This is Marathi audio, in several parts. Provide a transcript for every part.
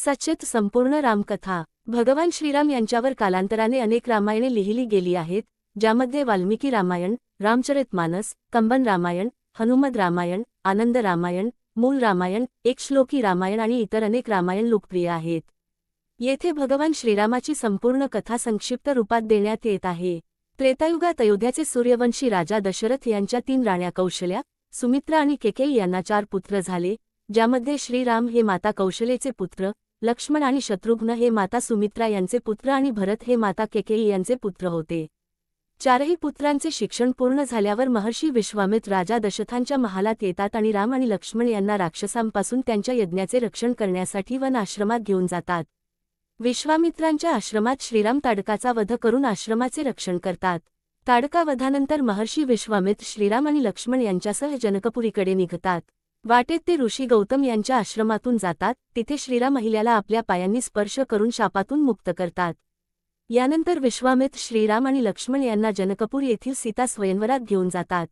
सच्चेत संपूर्ण रामकथा. भगवान श्रीराम यांच्यावर कालांतराने अनेक रामायणे लिहिली गेली आहेत ज्यामध्ये वाल्मिकी रामायण रामचरितमानस कंबन रामायण हनुमद रामायण आनंद रामायण मूल रामायण एक श्लोकी रामायण आणि इतर अनेक रामायण लोकप्रिय आहेत. येथे भगवान श्रीरामाची संपूर्ण कथा संक्षिप्त रूपात देण्यात येत आहे. त्रेतायुगात अयोध्याचे सूर्यवंशी राजा दशरथ यांच्या तीन राण्या कौशल्या सुमित्रा आणि केकेई यांना चार पुत्र झाले ज्यामध्ये श्रीराम हे माता कौशलेचे पुत्र लक्ष्मण आणि शत्रुघ्न हे माता सुमित्रा यांचे पुत्र आणि भरत हे माता केकेई यांचे पुत्र होते. चारही पुत्रांचे शिक्षण पूर्ण झाल्यावर महर्षी विश्वामित्र राजा दशथांच्या महालात येतात आणि राम आणि लक्ष्मण यांना राक्षसांपासून त्यांच्या यज्ञाचे रक्षण करण्यासाठी वन आश्रमात घेऊन जातात. विश्वामित्रांच्या आश्रमात श्रीराम ताडकाचा वध करून आश्रमाचे रक्षण करतात. ताडका वधानंतर महर्षी विश्वामित्र श्रीराम आणि लक्ष्मण यांच्यासह जनकपुरीकडे निघतात. वाटेत ते ऋषी गौतम यांच्या आश्रमातून जातात तिथे श्रीराम महिल्याला आपल्या पायांनी स्पर्श करून शापातून मुक्त करतात. यानंतर विश्वामित्र श्रीराम आणि लक्ष्मण यांना जनकपूर येथील सीता स्वयंवरात घेऊन जातात.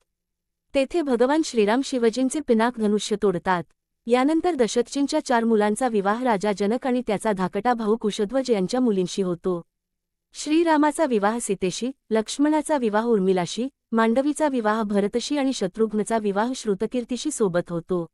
तेथे भगवान श्रीराम शिवजींचे पिनाक धनुष्य तोडतात. यानंतर दशरथजींच्या चार मुलांचा विवाह राजा जनक आणि त्याचा धाकटा भाऊ कुशध्वज यांच्या मुलींशी होतो. श्रीरामाचा विवाह सीतेशी लक्ष्मणाचा विवाह उर्मिलाशी मांडवीचा विवाह भरतशी आणि शत्रुघ्नचा विवाह श्रुतकीर्तीशी सोबत होतो.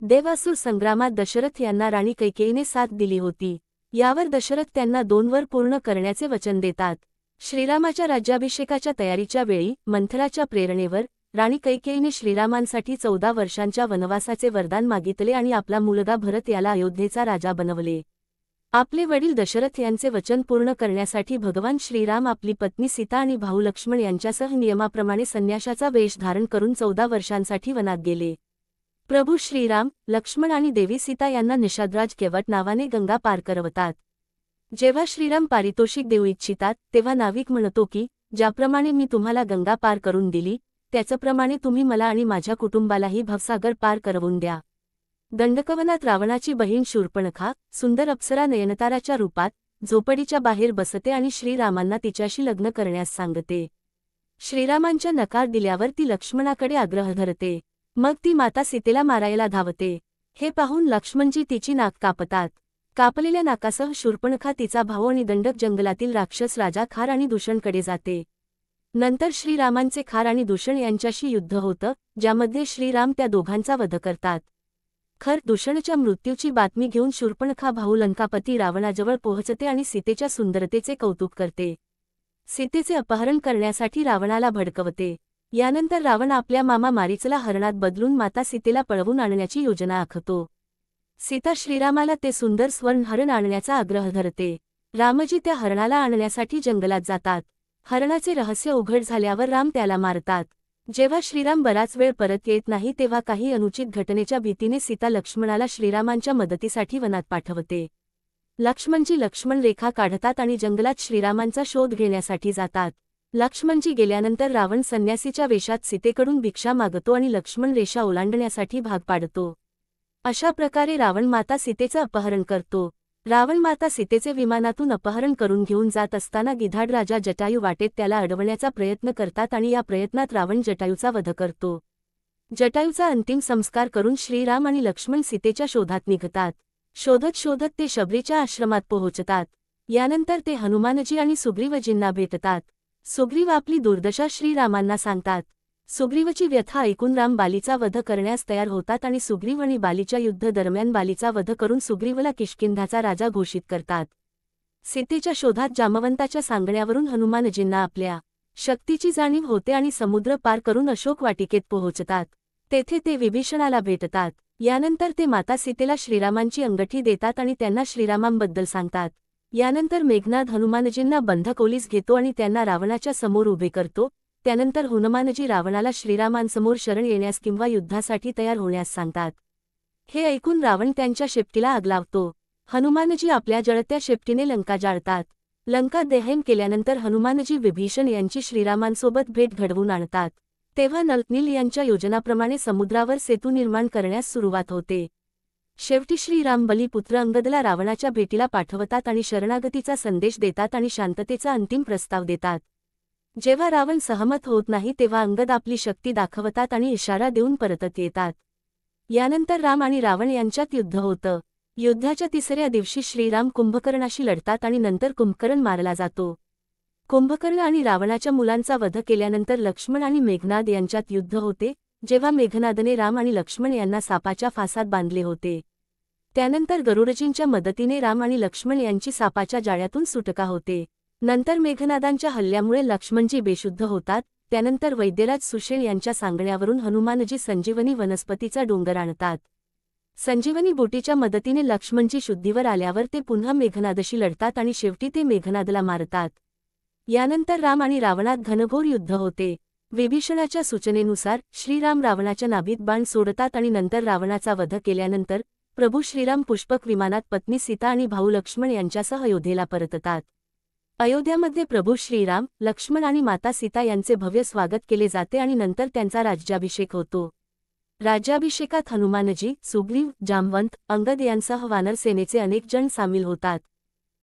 देवासूर संग्रामात दशरथ यांना राणी कैकेयीने साथ दिली होती. यावर दशरथ त्यांना दोन वर पूर्ण करण्याचे वचन देतात. श्रीरामाच्या राज्याभिषेकाच्या तयारीच्या वेळी मंथराच्या प्रेरणेवर राणी कैकेयीने श्रीरामांसाठी चौदा वर्षांच्या वनवासाचे वरदान मागितले आणि आपला मुलगा भरत याला अयोध्येचा राजा बनवले. आपले वडील दशरथ यांचे वचन पूर्ण करण्यासाठी भगवान श्रीराम आपली पत्नी सीता आणि भाऊ लक्ष्मण यांच्यासह नियमाप्रमाणे संन्याशाचा वेश धारण करून चौदा वर्षांसाठी वनात गेले. प्रभू श्रीराम लक्ष्मण आणि देवी सीता यांना निषादराज केवट नावाने गंगा पार करवतात. जेव्हा श्रीराम पारितोषिक देऊ इच्छितात तेव्हा नाविक म्हणतो की ज्याप्रमाणे मी तुम्हाला गंगा पार करून दिली त्याचप्रमाणे तुम्ही मला आणि माझ्या कुटुंबालाही भवसागर पार करवून द्या. दंडकवनात रावणाची बहीण शूर्पणखा सुंदर अप्सरा नयनताराच्या रूपात झोपडीच्या बाहेर बसते आणि श्रीरामांना तिच्याशी लग्न करण्यास सांगते. श्रीरामांच्या नकार दिल्यावर ती लक्ष्मणाकडे आग्रह धरते. मग ती माता सीतेला मारायला धावते. हे पाहून लक्ष्मणजी तिची नाक कापतात. कापलेल्या नाकासह शूर्पणखा तिचा भाऊ आणि दंडक जंगलातील राक्षस राजा खार आणि दूषणकडे जाते. नंतर श्रीरामांचे खार आणि दूषण यांच्याशी युद्ध होतं ज्यामध्ये श्रीराम त्या दोघांचा वध करतात. खर दूषणच्या मृत्यूची बातमी घेऊन शूर्पणखा भाऊ लंकापती रावणाजवळ पोहोचते आणि सीतेच्या सुंदरतेचे कौतुक करते. सीतेचे अपहरण करण्यासाठी रावणाला भडकवते. यानंतर रावण आपल्या मामा मारीचला हरणात बदलून माता सीतेला पळवून आणण्याची योजना आखतो. सीता श्रीरामाला ते सुंदर स्वर्ण हरण आणण्याचा आग्रह धरते. रामजी त्या हरणाला आणण्यासाठी जंगलात जातात. हरणाचे रहस्य उघड झाल्यावर राम त्याला मारतात. जेव्हा श्रीराम बराच वेळ परत येत नाही तेव्हा काही अनुचित घटनेच्या भीतीने सीता लक्ष्मणाला श्रीरामांच्या मदतीसाठी वनात पाठवते. लक्ष्मणजी लक्ष्मण रेखा काढतात आणि जंगलात श्रीरामांचा शोध घेण्यासाठी जातात. लक्ष्मणजी गेल्यानंतर रावण संन्यासीच्या वेशात सीतेकडून भिक्षा मागतो आणि लक्ष्मण रेषा ओलांडण्यासाठी भाग पाडतो. अशा प्रकारे रावण माता सीतेचं अपहरण करतो. रावणमाता सीतेचे विमानातून अपहरण करून घेऊन जात असताना गिधाड राजा जटायू वाटेत त्याला अडवण्याचा प्रयत्न करतात आणि या प्रयत्नात रावण जटायूचा वध करतो. जटायूचा अंतिम संस्कार करून श्रीराम आणि लक्ष्मण सीतेच्या शोधात निघतात. शोधत शोधत ते शबरीच्या आश्रमात पोहोचतात. यानंतर ते हनुमानजी आणि सुग्रीवजींना भेटतात. सुग्रीव आपली दुर्दशा श्रीरामांना सांगतात. सुग्रीवची व्यथा ऐकून राम बालीचा वध करण्यास तयार होतात आणि सुग्रीव आणि बालीच्या युद्ध दरम्यान बालीचा वध करून सुग्रीवला किष्किंधाचा राजा घोषित करतात. सीतेच्या शोधात जामवंताच्या सांगण्यावरून हनुमानजींना आपल्या शक्तीची जाणीव होते आणि समुद्र पार करून अशोक वाटिकेत पोहोचतात. तेथे ते विभीषणाला भेटतात. यानंतर ते माता सीतेला श्रीरामांची अंगठी देतात आणि त्यांना श्रीरामांबद्दल सांगतात. यानंतर मेघनाथ हनुमानजींना बंधकोलीस घेतो आणि त्यांना रावणाच्या समोर उभे करतो. त्यानंतर हनुमानजी रावणाला श्रीरामांसमोर शरण येण्यास किंवा युद्धासाठी तयार होण्यास सांगतात. हे ऐकून रावण त्यांच्या शेपटीला आग लावतो. हनुमानजी आपल्या जळत्या शेपटीने लंका जाळतात. लंका देहेन केल्यानंतर हनुमानजी विभीषण यांची श्रीरामांसोबत भेट घडवून आणतात. तेव्हा नलनील यांच्या योजनाप्रमाणे समुद्रावर सेतू निर्माण करण्यास सुरुवात होते. शेवटी श्रीराम बलीपुत्र अंगदला रावणाच्या भेटीला पाठवतात आणि शरणागतीचा संदेश देतात आणि शांततेचा अंतिम प्रस्ताव देतात. जेव्हा रावण सहमत होत नाही तेव्हा अंगद आपली शक्ती दाखवतात आणि इशारा देऊन परतत येतात. यानंतर राम आणि रावण यांच्यात युद्ध होतं. युद्धाच्या तिसऱ्या दिवशी श्रीराम कुंभकर्णाशी लढतात आणि नंतर कुंभकर्ण मारला जातो. कुंभकर्ण आणि रावणाच्या मुलांचा वध केल्यानंतर लक्ष्मण आणि मेघनाद यांच्यात युद्ध होते जेव्हा मेघनादने राम आणि लक्ष्मण यांना सापाच्या फासात बांधले होते. त्यानंतर गरुडजींच्या मदतीने राम आणि लक्ष्मण यांची सापाच्या जाळ्यातून सुटका होते. नंतर मेघनादांच्या हल्ल्यामुळे लक्ष्मणजी बेशुद्ध होतात त्यानंतर वैद्यराज सुशेल यांच्या सांगण्यावरून हनुमानजी संजीवनी वनस्पतीचा डोंगर आणतात. संजीवनी बोटीच्या मदतीने लक्ष्मणजी शुद्धीवर आल्यावर ते पुन्हा मेघनादशी लढतात आणि शेवटी ते मेघनादला मारतात. यानंतर राम आणि रावणात घनघोर युद्ध होते. विभीषणाच्या सूचनेनुसार श्रीराम रावणाच्या नाभीत बाण सोडतात आणि नंतर रावणाचा वध केल्यानंतर प्रभू श्रीराम पुष्पक विमानात पत्नी सीता आणि भाऊ लक्ष्मण यांच्यासह अयोध्येला परततात. अयोध्यामध्ये प्रभू श्रीराम लक्ष्मण आणि माता सीता यांचे भव्य स्वागत केले जाते आणि नंतर त्यांचा राज्याभिषेक होतो. राज्याभिषेकात हनुमानजी सुग्रीव जामवंत अंगद यांसह वानरसेनेचे अनेक जण सामील होतात.